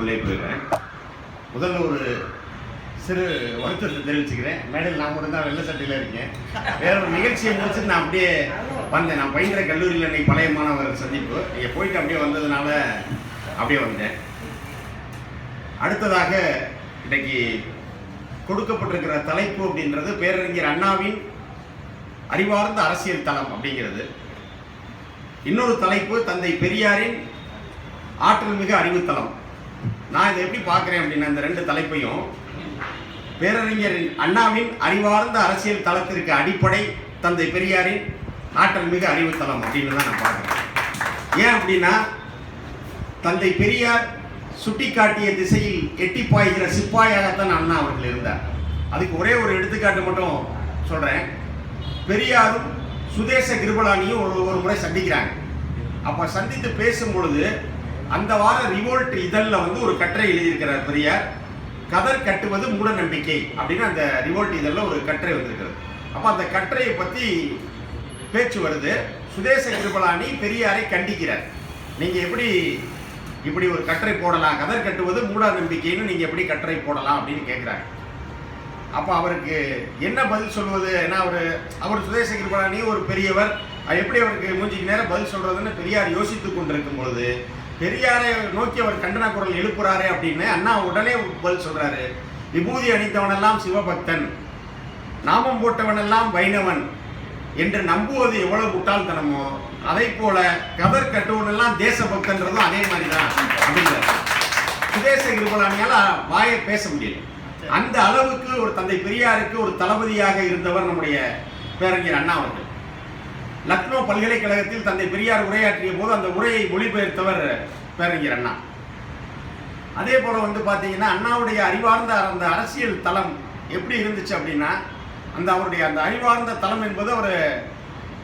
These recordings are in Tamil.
விஷயத்துக்குள்ளே போயிடுறேன். முதல்ல ஒரு சிறு வருத்தத்தை தெரிவிச்சுக்கிறேன். மேடையில் நான் மட்டும் தான் வெள்ளை சட்டையில் இருக்கேன். வேற ஒரு நிகழ்ச்சியை முடிச்சுட்டு நான் அப்படியே வந்தேன். நான் பயின்ற கல்லூரியில் இன்னைக்கு பழைய மாணவர் சந்திப்பு. இங்கே போயிட்டு அப்படியே வந்ததுனால அப்படியே வந்தேன். அடுத்ததாக இன்னைக்கு கொடுக்கப்பட்டிருக்கிற தலைப்பு அப்படின்றது பேரறிஞர் அண்ணாவின் அறிவார்ந்த அரசியல் தளம் அப்படிங்கிறது. இன்னொரு தலைப்பு தந்தை பெரியாரின் ஆற்றல் மிகு அறிவுத்தளம். நான் இதை எப்படி பார்க்குறேன் அப்படின்னா இந்த ரெண்டு தலைப்பையும் பேரறிஞர் அண்ணாவின் அறிவார்ந்த அரசியல் தளத்திற்கு அடிப்படை தந்தை பெரியாரின் ஆற்றல் மிகு அறிவுத்தளம் அப்படின்னு தான் நான் பார்க்குறேன். ஏன் அப்படின்னா தந்தை பெரியார் சுட்டிக்காட்டிய திசையில் எட்டி பாய்கிற சிப்பாயாகத்தான் அண்ணா அவர்கள் இருந்தார். அதுக்கு ஒரே ஒரு எடுத்துக்காட்டு மட்டும் சொல்கிறேன் பெரியாரும் சுதேச கிருபலானியும் ஒரு ஒரு முறை சந்திக்கிறாங்க. அப்போ சந்தித்து பேசும் பொழுது அந்த வார ரிவோல்ட் இதழில் வந்து ஒரு கட்டுரை எழுதியிருக்கிறார் பெரியார். கதர் கட்டுவது மூட நம்பிக்கை அப்படின்னு அந்த ரிவோல்ட் இதழில் ஒரு கட்டுரை வந்திருக்கிறது. அப்போ அந்த கட்டுரையை பற்றி பேச்சு வருது. சுதேச கிருபலானி பெரியாரை கண்டிக்கிறார். நீங்கள் எப்படி இப்படி ஒரு கட்டுரை போடலாம்? கதர் கட்டுவது மூட நம்பிக்கைன்னு நீங்கள் எப்படி கட்டுரை போடலாம் அப்படின்னு கேட்குறாங்க அப்போ அவருக்கு என்ன பதில் சொல்வது? ஏன்னா அவர் அவர் சுதேச கிருபலானி ஒரு பெரியவர். எப்படி அவருக்கு மூஞ்சிக்கு நேரம் பதில் சொல்கிறதுன்னு பெரியார் யோசித்துக் கொண்டிருக்கும் பொழுது பெரியாரை நோக்கி அவர் கண்டன குரல் எழுப்புறாரு அப்படின்னு அண்ணா உடனே பதில் சொல்றாரு. விபூதி அணிந்தவனெல்லாம் சிவபக்தன் நாமம் போட்டவனெல்லாம் வைணவன் என்று நம்புவது எவ்வளவு முட்டாள்தனமோ அதை போல கதர் கட்டுவனெல்லாம் தேசபக்தன்றதும் அதே மாதிரி தான் அப்படிங்கிறார். சுதேச கிருபலானியால வாயை பேச முடியல. அந்த அளவுக்கு ஒரு தந்தை பெரியாருக்கு ஒரு தளபதியாக இருந்தவர் நம்முடைய பேரறிஞர் அண்ணா அவர்கள். லக்னோ பல்கலைக்கழகத்தில் தந்தை பெரியார் உரையாற்றிய போது அந்த உரையை மொழிபெயர்த்தவர் பேரறிஞர் அண்ணா. அதே போல வந்து பார்த்தீங்கன்னா அண்ணாவுடைய அறிவார்ந்த அந்த அரசியல் தளம் எப்படி இருந்துச்சு அப்படின்னா அந்த அவருடைய அந்த அறிவார்ந்த தளம் என்பது அவர்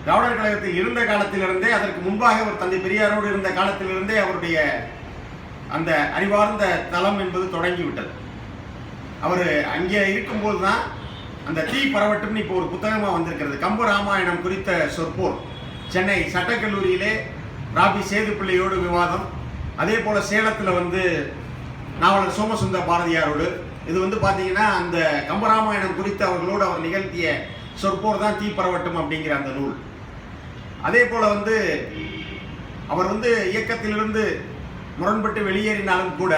திராவிடர் கழகத்தில் இருந்த காலத்திலிருந்தே அதற்கு முன்பாக அவர் தந்தை பெரியாரோடு இருந்த காலத்திலிருந்தே அவருடைய அந்த அறிவார்ந்த தளம் என்பது தொடங்கிவிட்டது. அவர் அங்கே இருக்கும்போது தான் அந்த தீ பரவட்டும்னு இப்போ ஒரு புத்தகமாக வந்திருக்கிறது. கம்ப ராமாயணம் குறித்த சொற்போர். சென்னை சட்டக்கல்லூரியிலே ராபி சேதுப்பிள்ளையோடு விவாதம். அதே போல் சேலத்தில் வந்து நாவலர் சோமசுந்தர பாரதியாரோடு. இது வந்து பார்த்தீங்கன்னா அந்த கம்பராமாயணம் குறித்து அவர்களோடு அவர் நிகழ்த்திய சொற்போர் தான் தீ பரவட்டும் அப்படிங்கிற அந்த நூல். அதே போல் வந்து அவர் வந்து இயக்கத்திலிருந்து முரண்பட்டு வெளியேறினாலும் கூட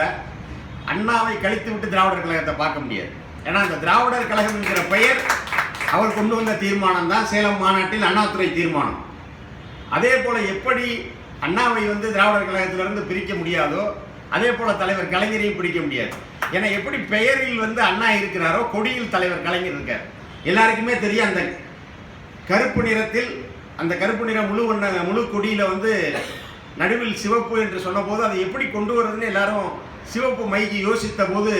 அண்ணாவை கழித்து விட்டு திராவிடர் கழகத்தை பார்க்க முடியாது. ஏன்னா அந்த திராவிடர் கழகம் என்கிற பெயர் அவர் கொண்டு வந்த தீர்மானம் தான் சேலம் மாநாட்டில் அண்ணாதுறை தீர்மானம். அதே போல் எப்படி அண்ணாவை வந்து திராவிடர் கழகத்திலிருந்து பிரிக்க முடியாதோ அதே போல் தலைவர் கலைஞரையும் பிடிக்க முடியாது. ஏன்னா எப்படி பெயரில் வந்து அண்ணா இருக்கிறாரோ கொடியில் தலைவர் கலைஞர் இருக்கார். எல்லாருக்குமே தெரியும் அந்த கருப்பு நிறத்தில் அந்த கருப்பு நிற முழு ஒன்ன முழு கொடியில் வந்து நடுவில் சிவப்பு என்று சொன்னபோது அதை எப்படி கொண்டு வர்றதுன்னு எல்லாரும் சிவப்பு மைக்கு யோசித்த போது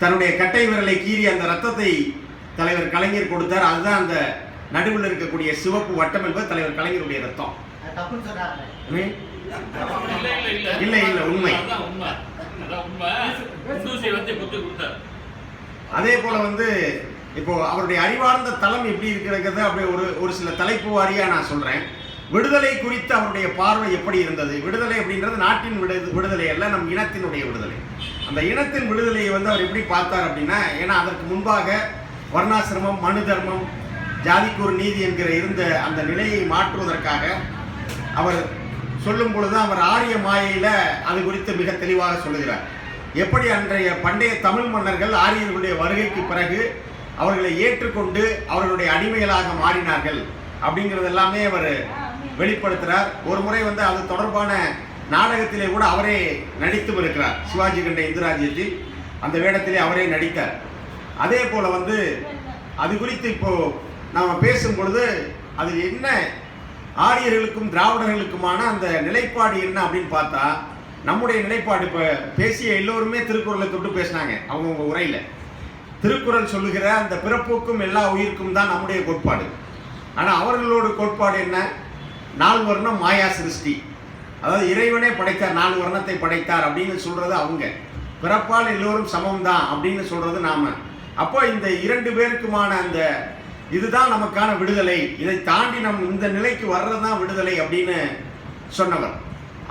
தன்னுடைய கட்டை விரலை கீறி அந்த ரத்தத்தை தலைவர் கலைஞர் கொடுத்தார் அதுதான் அந்த நடுவில் இருக்கக்கூடிய சிவப்பு வட்டம் என்பது தலைவர் கலைஞருடைய ரத்தம்? இல்ல, இல்ல, உண்மை. அதே போல வந்து இப்போ அவருடைய அறிவார்ந்த தளம் எப்படி இருக்கிறது அப்படி ஒரு ஒரு சில தலைப்பு வாரியா நான் சொல்றேன் விடுதலை குறித்து அவருடைய பார்வை எப்படி இருந்தது? விடுதலை அப்படின்றது நாட்டின் விடு விடுதலை அல்ல நம் இனத்தினுடைய விடுதலை. அந்த இனத்தின் விடுதலையை வந்து அவர் எப்படி பார்த்தார் அப்படின்னா ஏன்னா அதற்கு முன்பாக வர்ணாசிரமம் மனு தர்மம் ஜாதிக்கு ஒரு நீதி என்கிற இருந்த அந்த நிலையை மாற்றுவதற்காக அவர் சொல்லும் பொழுது அவர் ஆரிய மாயையில் அது குறித்து மிக தெளிவாக சொல்லுகிறார். எப்படி அன்றைய பண்டைய தமிழ் மன்னர்கள் ஆரியர்களுடைய வருகைக்கு பிறகு அவர்களை ஏற்றுக்கொண்டு அவர்களுடைய அடிமைகளாக மாறினார்கள் அப்படிங்கிறது எல்லாமே அவர் வெளிப்படுத்துகிறார் ஒரு முறை வந்து அது தொடர்பான நாடகத்திலே கூட அவரே நடித்தும் இருக்கிறார். சிவாஜி கண்ட இந்துராஜ்யத்தில் அந்த வேடத்திலே அவரே நடித்தார். அதே போல வந்து அது குறித்து இப்போ நாம் பேசும் பொழுது அது என்ன ஆரியர்களுக்கும் திராவிடர்களுக்குமான அந்த நிலைப்பாடு என்ன அப்படின்னு பார்த்தா நம்முடைய நிலைப்பாடு இப்போ பேசிய எல்லோருமே திருக்குறளை தொட்டு பேசினாங்க அவங்கவுங்க உரையில். திருக்குறள் சொல்லுகிற அந்த பிறப்புக்கும் எல்லா உயிருக்கும் தான் நம்முடைய கோட்பாடு. ஆனால் அவர்களோட கோட்பாடு என்ன? நாலு வர்ணம் மாயா சிருஷ்டி. அதாவது இறைவனே படைத்தார் நாலு வர்ணத்தை படைத்தார் அப்படின்னு சொல்கிறது அவங்க. பிறப்பால் எல்லோரும் சமம் தான் அப்படின்னு சொல்கிறது நாம். அப்போ இந்த இரண்டு பேருக்குமான அந்த இதுதான் நமக்கான விடுதலை. இதை தாண்டி நம் இந்த நிலைக்கு வர்றது தான் விடுதலை அப்படின்னு சொன்னவர்.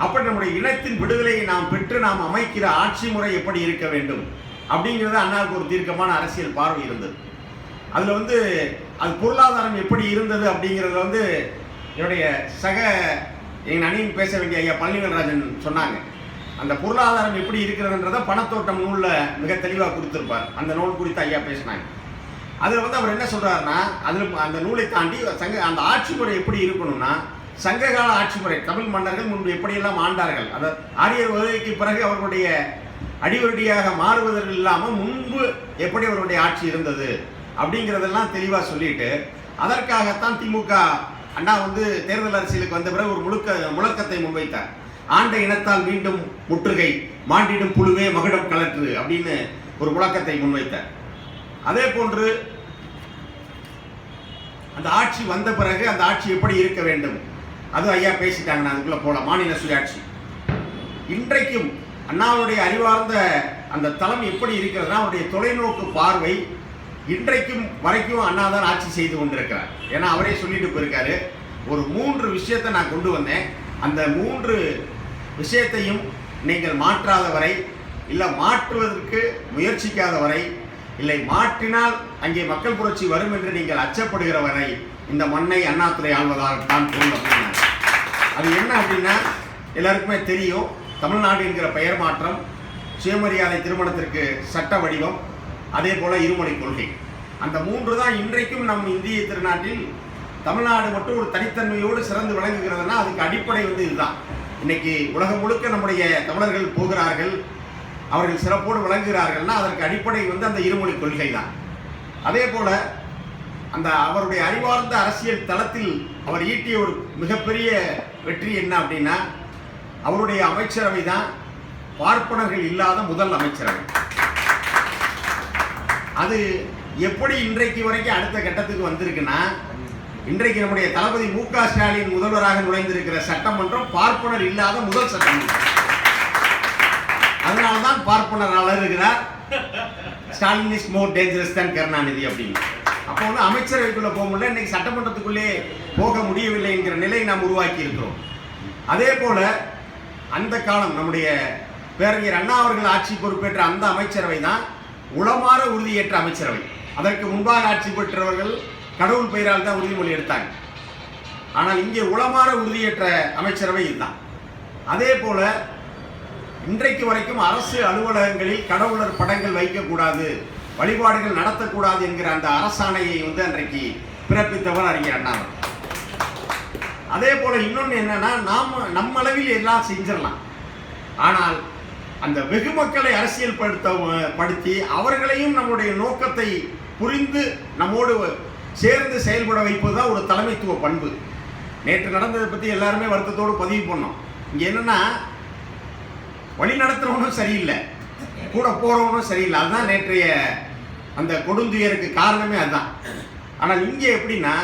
அப்படி நம்முடைய இனத்தின் விடுதலையை நாம் பெற்று நாம் அமைக்கிற ஆட்சி முறை எப்படி இருக்க வேண்டும்? அப்படிங்கிறது அண்ணாவுக்கு ஒரு தீர்க்கமான அரசியல் பார்வை இருந்தது. அதில் வந்து அது பொருளாதாரம் எப்படி இருந்தது அப்படிங்கிறத வந்து என்னுடைய சக எங்கள் அணியின் பேச வேண்டிய ஐயா பழனிவேல்ராஜன் சொன்னாங்க. அந்த பொருளாதாரம் எப்படி இருக்கிறதுன்றத பணத்தோட்டம் நூலில் மிக தெளிவாக கொடுத்துருப்பார். அந்த நூல் குறித்து ஐயா பேசினாங்க. அதில் வந்து அவர் என்ன சொல்கிறாருன்னா அதில் அந்த நூலை தாண்டி சங்க அந்த ஆட்சி முறை எப்படி இருக்கணும்னா சங்ககால ஆட்சி முறை தமிழ் மன்னர்கள் முன்பு எப்படியெல்லாம் ஆண்டார்கள் அதாவது ஆரியர் வருகைக்கு பிறகு அவர்களுடைய அடிவருடியாக மாறுவதற்கு இல்லாமல் முன்பு எப்படி அவருடைய ஆட்சி இருந்தது அப்படிங்கிறதெல்லாம் தெளிவாக சொல்லிட்டு அதற்காகத்தான் திமுக அண்ணா வந்து தேர்தல் அரசியலுக்கு வந்த பிறகு ஒரு முழுக்க முழக்கத்தை முன்வைத்தார். ஆண்ட இனத்தால் மீண்டும் முற்றுகை மாண்டிடும் புழுவே மகுடம் கலற்று அப்படின்னு ஒரு முழக்கத்தை முன்வைத்தார். அதே போன்று அந்த ஆட்சி வந்த பிறகு அந்த ஆட்சி எப்படி இருக்க வேண்டும்? அது ஐயா பேசிட்டாங்க நான் அதுக்குள்ள போலாம். மாநில சுயாட்சி. இன்றைக்கும் அண்ணாவுடைய அறிவார்ந்த அந்த தளம் எப்படி இருக்கிறதுனா அவருடைய தொலைநோக்கு பார்வை இன்றைக்கும் வரைக்கும் அண்ணா தான் ஆட்சி செய்து கொண்டிருக்கிறார். ஏன்னா அவரே சொல்லிட்டு போயிருக்காரு ஒரு மூன்று விஷயத்தை நான் கொண்டு வந்தேன். அந்த மூன்று விஷயத்தையும் நீங்கள் மாற்றாத வரை இல்லை மாற்றுவதற்கு முயற்சிக்காத வரை இல்லை மாற்றினால் அங்கே மக்கள் புரட்சி வரும் என்று நீங்கள் அச்சப்படுகிற வரை இந்த மண்ணை அண்ணாதுரை ஆள்வதாகத்தான் தான் அப்படின்னாரு அது என்ன அப்படின்னா எல்லாருக்குமே தெரியும் தமிழ்நாடு என்கிற பெயர் மாற்றம் சுயமரியாதை திருமணத்திற்கு சட்ட வடிவம் அதே போல இருமொழி கொள்கை. அந்த மூன்று தான் இன்றைக்கும் நம் இந்திய திருநாட்டில் தமிழ்நாடு மட்டும் ஒரு தனித்தன்மையோடு சிறந்து விளங்குகிறதுனா அதுக்கு அடிப்படை வந்து இதுதான். இன்னைக்கு உலகம் முழுக்க நம்முடைய தமிழர்கள் போகிறார்கள் அவர்கள் சிறப்போடு விளங்குகிறார்கள்னா அதற்கு அடிப்படை வந்து அந்த இருமொழி கொள்கை தான் அதே போல அந்த அவருடைய அறிவார்ந்த அரசியல் தளத்தில் அவர் ஈட்டிய ஒரு மிகப்பெரிய வெற்றி என்ன அப்படின்னா அவருடைய அமைச்சரவை தான் பார்ப்பனர்கள் இல்லாத முதல் அமைச்சரவை. அது எப்படி இன்றைக்கு வரைக்கும் அடுத்த கட்டத்துக்கு வந்திருக்குன்னா இன்றைக்கு நம்முடைய தளபதி மு க ஸ்டாலின் முதல்வராக நுழைந்திருக்கிற சட்டமன்றம் பார்ப்பனர் இல்லாத முதல் சட்டமன்றம். அதனால்தான் பார்ப்பனர் அலறுகிறார். Stalin is more dangerous than Karunanidhi அப்படின்னு. அப்போ வந்து அமைச்சரவைக்குள்ள போக முடியல. இன்னைக்கு சட்டமன்றத்துக்குள்ளே போக முடியவில்லை என்கிற நிலையை நாம் உருவாக்கி இருக்கிறோம். அதே போல அந்த காலம் நம்முடைய பேரறிஞர் அண்ணா அவர்கள் ஆட்சி பொறுப்பேற்ற அந்த அமைச்சரவை தான் உளமாற உறுதியேற்ற அமைச்சரவை. அதற்கு முன்பாக ஆட்சி பெற்றவர்கள் கடவுள் பெயரால் தான் உறுதிமொழி எடுத்தாங்க. ஆனால் இங்கே உளமாற உறுதியேற்ற அமைச்சரவை இதுதான். அதே போல இன்றைக்கு வரைக்கும் அரசு அலுவலகங்களில் கடவுளர் படங்கள் வைக்கக்கூடாது வழிபாடுகள் நடத்தக்கூடாது என்கிற அந்த அரசாணையை வந்து அன்றைக்கு பிறப்பித்தவர் அறிஞர் அண்ணா அதே போல இன்னொன்று என்னன்னா நாம் நம்ம அளவில் எல்லாம் செஞ்சிடலாம். ஆனால் அந்த வெகு மக்களை அரசியல் படுத்த படுத்தி அவர்களையும் நம்முடைய நோக்கத்தை புரிந்து நம்மோடு சேர்ந்து செயல்பட வைப்பது தான் ஒரு தலைமைத்துவ பண்பு. நேற்று நடந்ததை பற்றி எல்லாருமே வருத்தத்தோடு பதிவு பண்ணோம். இங்கே என்னென்னா வழி நடத்துறவனும் சரியில்லை. கூட போகிறவனும் சரியில்லை. அதுதான் நேற்றைய அந்த கொடுந்துயருக்கு காரணமே அதுதான். ஆனால் இங்கே எப்படின்னா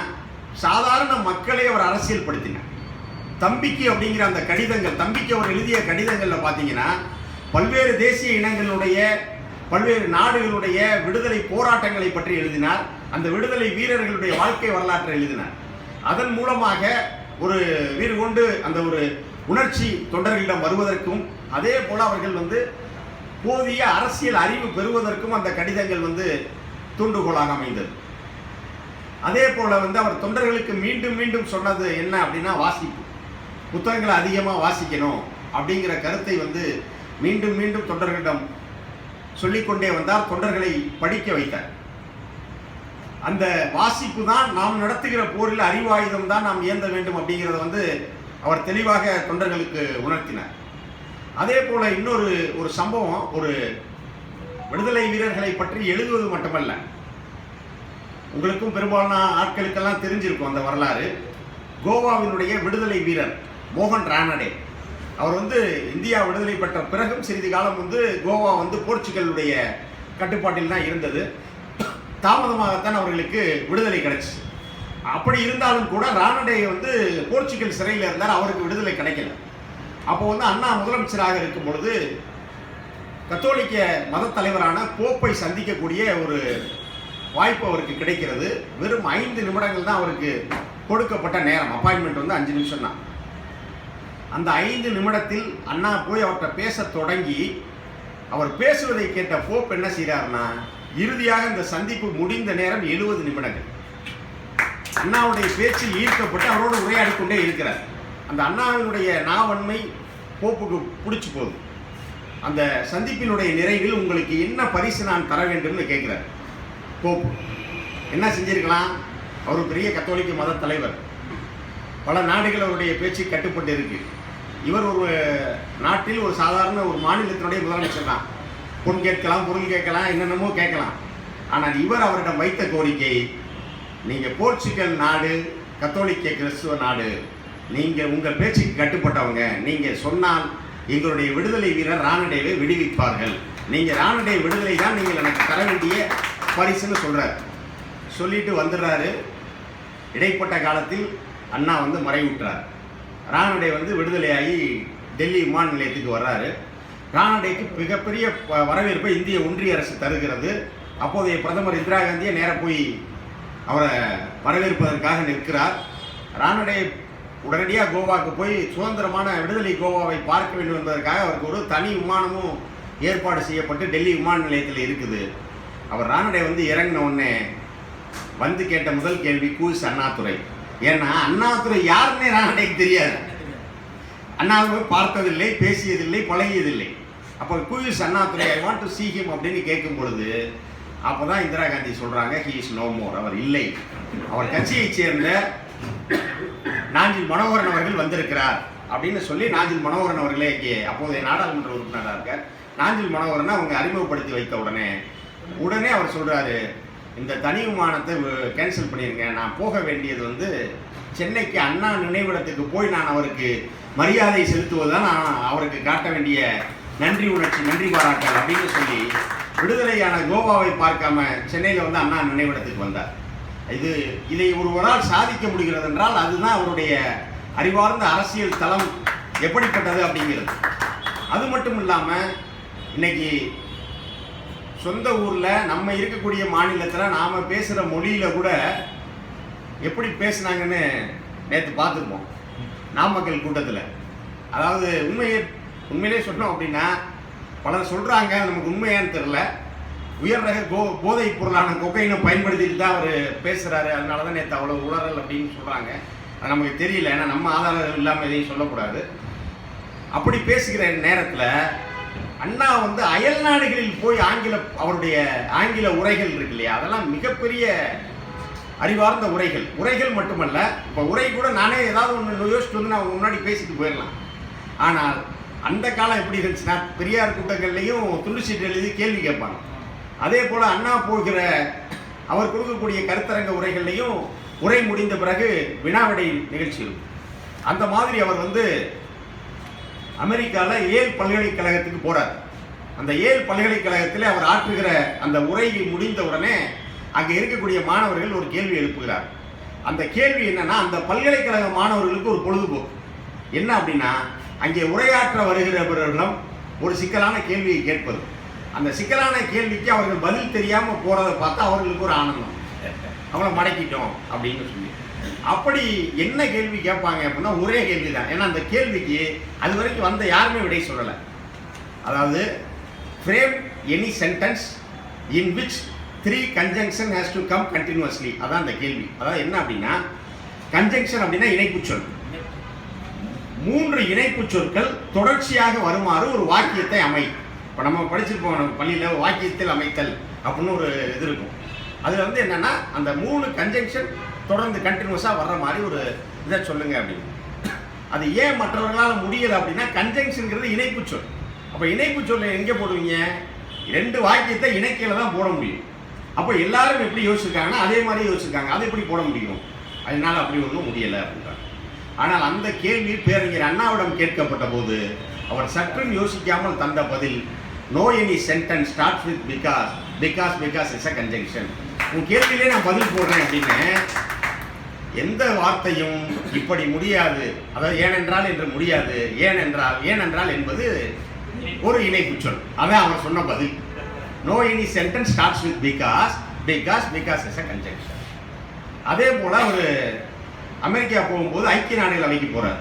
சாதாரண மக்களை அவர் அரசியல் படுத்தினார் தம்பிக்கு அப்படிங்கிற அந்த கடிதங்கள் தம்பிக்கு அவர் எழுதிய கடிதங்களில் பார்த்தீங்கன்னா பல்வேறு தேசிய இனங்களுடைய பல்வேறு நாடுகளுடைய விடுதலை போராட்டங்களை பற்றி எழுதினார். அந்த விடுதலை வீரர்களுடைய வாழ்க்கை வரலாற்றை எழுதினார். அதன் மூலமாக ஒரு வீடு கொண்டு அந்த ஒரு உணர்ச்சி தொண்டர்களிடம் வருவதற்கும் அதே போல் அவர்கள் வந்து போதிய அரசியல் அறிவு பெறுவதற்கும் அந்த கடிதங்கள் வந்து தூண்டுகோலாக அமைந்தது. அதே போல் வந்து அவர் தொண்டர்களுக்கு மீண்டும் மீண்டும் சொன்னது என்ன அப்படின்னா வாசிப்பு. புத்தகங்களை அதிகமாக வாசிக்கணும் அப்படிங்கிற கருத்தை வந்து மீண்டும் மீண்டும் தொண்டர்களிடம் சொல்லிக்கொண்டே வந்தார் தொண்டர்களை படிக்க வைத்தார். அந்த வாசிப்பு தான் நாம் நடத்துகிற போரில் அறிவாயுதம் தான் நாம் ஏந்த வேண்டும் அப்படிங்கிறத வந்து அவர் தெளிவாக தொண்டர்களுக்கு உணர்த்தினார். அதே போல இன்னொரு ஒரு சம்பவம் ஒரு விடுதலை வீரர்களை பற்றி எழுதுவது மட்டுமல்ல. உங்களுக்கும் பெரும்பாலான ஆட்களுக்கெல்லாம் தெரிஞ்சிருக்கும் அந்த வரலாறு. கோவாவினுடைய விடுதலை வீரர் மோகன் ரானடே. அவர் வந்து இந்தியா விடுதலை பெற்ற பிறகும் சிறிது காலம் வந்து கோவா வந்து போர்ச்சுகலுடைய கட்டுப்பாட்டில் தான் இருந்தது. தாமதமாகத்தான் அவர்களுக்கு விடுதலை கிடைச்சி. அப்படி இருந்தாலும் கூட ராணடே வந்து போர்ச்சுகல் சிறையில் இருந்தார் அவருக்கு விடுதலை கிடைக்கல. அப்போ வந்து அண்ணா முதலமைச்சராக இருக்கும் பொழுது கத்தோலிக்க மத தலைவரான போப்பை சந்திக்கக்கூடிய ஒரு வாய்ப்பு அவருக்கு கிடைக்கிறது. வெறும் ஐந்து நிமிடங்கள் தான் அவருக்கு கொடுக்கப்பட்ட நேரம். அப்பாயின்மெண்ட் வந்து அஞ்சு நிமிஷம் தான் அந்த ஐந்து நிமிடத்தில் அண்ணா போய் அவர்கிட்ட பேசத் தொடங்கி அவர் பேசுவதை கேட்ட போப் என்ன செய்கிறார்னா இறுதியாக இந்த சந்திப்பு முடிந்த நேரம் எழுபது நிமிடங்கள். அண்ணாவுடைய பேச்சில் ஈர்க்கப்பட்டு அவரோடு உரையாடி கொண்டே இருக்கிறார். அந்த அண்ணாவினுடைய நாவன்மை போப்புக்கு பிடிச்சி போகுது. அந்த சந்திப்பினுடைய நிறைவில் உங்களுக்கு என்ன பரிசு நான் தர வேண்டும்னு கேட்கிறார் போப்பு என்ன செஞ்சிருக்கலாம்? அவர் பெரிய கத்தோலிக்க மத தலைவர். பல நாடுகள் அவருடைய பேச்சு கட்டுப்பட்டு இருக்குது இவர் ஒரு நாட்டில் ஒரு சாதாரண ஒரு மாநிலத்தினுடைய முதலமைச்சர் தான். பொன் கேட்கலாம் பொருள் கேட்கலாம் என்னென்னமோ கேட்கலாம். ஆனால் இவர் அவரிடம் வைத்த கோரிக்கை நீங்கள் போர்ச்சுகல் நாடு கத்தோலிக்க கிறிஸ்துவ நாடு நீங்கள் உங்கள் பேச்சுக்கு கட்டுப்பட்டவங்க நீங்கள் சொன்னால் எங்களுடைய விடுதலை வீரர் ராணடேவை விடுவிப்பார்கள். நீங்கள் ராணடே விடுதலை தான் நீங்கள் எனக்கு தர வேண்டிய பரிசுன்னு சொல்கிறார் சொல்லிட்டு வந்துடுறாரு. இடைப்பட்ட காலத்தில் அண்ணா வந்து மறைவுற்றார். ராணடே வந்து விடுதலையாகி டெல்லி விமான நிலையத்துக்கு வர்றாரு. ராணடேக்கு மிகப்பெரிய வரவேற்பை இந்திய ஒன்றிய அரசு தருகிறது. அப்போதைய பிரதமர் இந்திரா காந்தியை நேர போய் அவரை வரவேற்பதற்காக நிற்கிறார். ராணடே உடனடியாக கோவாக்கு போய் சுதந்திரமான விடுதலை கோவாவை பார்க்க வேண்டும் என்பதற்காக அவருக்கு ஒரு தனி விமானமும் ஏற்பாடு செய்யப்பட்டு டெல்லி விமான நிலையத்தில் இருக்குது. அவர் ராணடே வந்து இறங்கின உடனே வந்து கேட்ட முதல் கேள்வி கூஸ் அண்ணாதுரை ஏன்னா அண்ணாதுரை யாருன்னே அன்னைக்கு தெரியாது. அண்ணாதுரை பார்த்ததில்லை பேசியதில்லை பழகியதில்லை. அப்போ quiz Annadurai I want to see அப்படின்னு கேட்கும் பொழுது அப்போ தான் இந்திரா காந்தி சொல்கிறாங்க ஹி இஸ் நோ மோர் அவர் இல்லை. அவர் கட்சியைச் சேர்ந்த நாஞ்சில் மனோகரன் அவர்கள் வந்திருக்கிறார் அப்படின்னு சொல்லி நாஞ்சில் மனோகரன் அவர்களே இங்கே அப்போதைய நாடாளுமன்ற உறுப்பினராக இருக்கார். நாஞ்சில் மனோகரனை அவங்க அறிமுகப்படுத்தி வைத்த உடனே உடனே அவர் சொல்கிறாரு இந்த தனி விமானத்தை கேன்சல் பண்ணிருங்க. நான் போக வேண்டியது வந்து சென்னைக்கு அண்ணா நினைவிடத்துக்கு போய் நான் அவருக்கு மரியாதை செலுத்துவதுதான் நான் அவருக்கு காட்ட வேண்டிய நன்றி உணர்ச்சி நன்றி பாராட்டல் அப்படின்னு சொல்லி விடுதலையான கோவாவை பார்க்காம சென்னையில் வந்து அண்ணா நினைவிடத்துக்கு வந்தார். இது இதை ஒருவரால் சாதிக்க முடிகிறது என்றால் அதுதான் அவருடைய அறிவார்ந்த அரசியல் தளம் எப்படிப்பட்டது அப்படிங்கிறது. அது மட்டும் இல்லாமல் இன்னைக்கு சொந்த ஊரில் நம்ம இருக்கக்கூடிய மாநிலத்தில் நாம் பேசுகிற மொழியில் கூட எப்படி பேசுனாங்கன்னு நேற்று பார்த்துருப்போம். நாமக்கல் கூட்டத்தில். அதாவது உண்மையை உண்மையிலே சொன்னோம் அப்படின்னா பலர் சொல்கிறாங்க நமக்கு உண்மையான்னு தெரில உயர் ரக கோ போதைப் பொருளான கொக்கைனை பயன்படுத்திட்டு தான் அவர் பேசுகிறாரு அதனால தான் நேற்று அவ்வளோ உளறல் அப்படின்னு சொல்கிறாங்க அது நமக்கு தெரியல. ஏன்னா நம்ம ஆதாரம் இல்லாமல் எதையும் சொல்லக்கூடாது. அப்படி பேசுகிற நேரத்தில் அண்ணா வந்து அயல் நாடுகளில் போய் ஆங்கில அவருடைய ஆங்கில உரைகள் இருக்கு இல்லையா? அதெல்லாம் மிகப்பெரிய அறிவார்ந்த உரைகள். உரைகள் மட்டுமல்ல இப்போ உரை கூட நானே ஏதாவது ஒன்று யோசிச்சுட்டு வந்து நான் முன்னாடி பேசிட்டு போயிடலாம். ஆனால் அந்த காலம் எப்படி இருந்துச்சுன்னா பெரியார் கூட்டங்கள்லையும் துண்டுசீட்டு எழுதி கேள்வி கேட்பாங்க. அதே போல் அண்ணா போகிற அவர் கொடுக்கக்கூடிய கருத்தரங்க உரைகள்லையும் உரை முடிந்த பிறகு வினாவிடை நிகழ்ச்சி இருக்கும் அந்த மாதிரி அவர் வந்து அமெரிக்காவில் ஏல் பல்கலைக்கழகத்துக்கு போகிறார் அந்த ஏல் பல்கலைக்கழகத்தில் அவர் ஆற்றுகிற அந்த உரை முடிந்த உடனே அங்கே இருக்கக்கூடிய மாணவர்கள் ஒரு கேள்வி எழுப்புகிறார். அந்த கேள்வி என்னன்னா அந்த பல்கலைக்கழக மாணவர்களுக்கு ஒரு பொழுதுபோக்கு. என்ன அப்படின்னா அங்கே உரையாற்ற வருகிறவர்களிடம் ஒரு சிக்கலான கேள்வியை கேட்பது. அந்த சிக்கலான கேள்விக்கு அவர்கள் பதில் தெரியாமல் போகிறத பார்த்தா அவர்களுக்கு ஒரு ஆனந்தம். அவங்கள மடக்கிட்டோம் அப்படின்னு சொல்லி. அப்படி என்ன கேள்வி கேட்பாங்க அப்படின்னா ஒரே கேள்வி தான் ஏன்னா அந்த கேள்விக்கு அது வரைக்கும் வந்த யாருமே விடை சொல்லலை. அதாவது frame any sentence in which three conjunction has to come continuously அதான் அந்த கேள்வி. அதாவது என்ன அப்படின்னா கன்ஜங்ஷன் அப்படின்னா இணைப்பு சொல். மூன்று இணைப்பு சொற்கள் தொடர்ச்சியாக வருமாறு ஒரு வாக்கியத்தை அமை. இப்போ நம்ம படிச்சிருப்போம் நம்ம பள்ளியில் வாக்கியத்தில் அமைத்தல் அப்படின்னு ஒரு இது இருக்கும். அதில் வந்து என்னென்னா அந்த மூணு கன்ஜங்ஷன் தொடர்ந்து கண்டினியூஸாக வர்ற மாதிரி ஒரு இதை சொல்லுங்க அப்படின்னு. அது ஏன் மற்றவர்களால் முடியலை அப்படின்னா கன்ஜங்ஷனுங்கிறது இணைப்புச் சொல். அப்போ இணைப்புச் சொல்லை எங்கே போடுவீங்க? ரெண்டு வாக்கியத்தை இணைக்கையில் தான் போட முடியும். அப்போ எல்லாரும் எப்படி யோசிச்சிருக்காங்கன்னா அதே மாதிரி யோசிச்சிருக்காங்க. அதை எப்படி போட முடியும்? அதனால அப்படி ஒன்றும் முடியலை அப்படின்றாங்க. ஆனால் அந்த கேள்வி பேரறிஞர் அண்ணாவிடம் கேட்கப்பட்ட போது அவர் சற்றும் யோசிக்காமல் தந்த பதில் no any sentence start with because because because is a conjunction உன் கேள்வியிலே நான் பதில் போடுறேன் அப்படின்னு எந்த வார்த்தையும் இப்படி முடியாது. அதாவது ஏனென்றால் என்று முடியாது. ஏனென்றால் ஏனென்றால் என்பது ஒரு இணைப்பு சொல். அதான் அவர் சொன்ன பதில். No any sentence starts with because because because is a conjunction அதே போல் அவர் அமெரிக்கா போகும்போது ஐக்கிய நாடுகள் அவைக்கு போகிறார்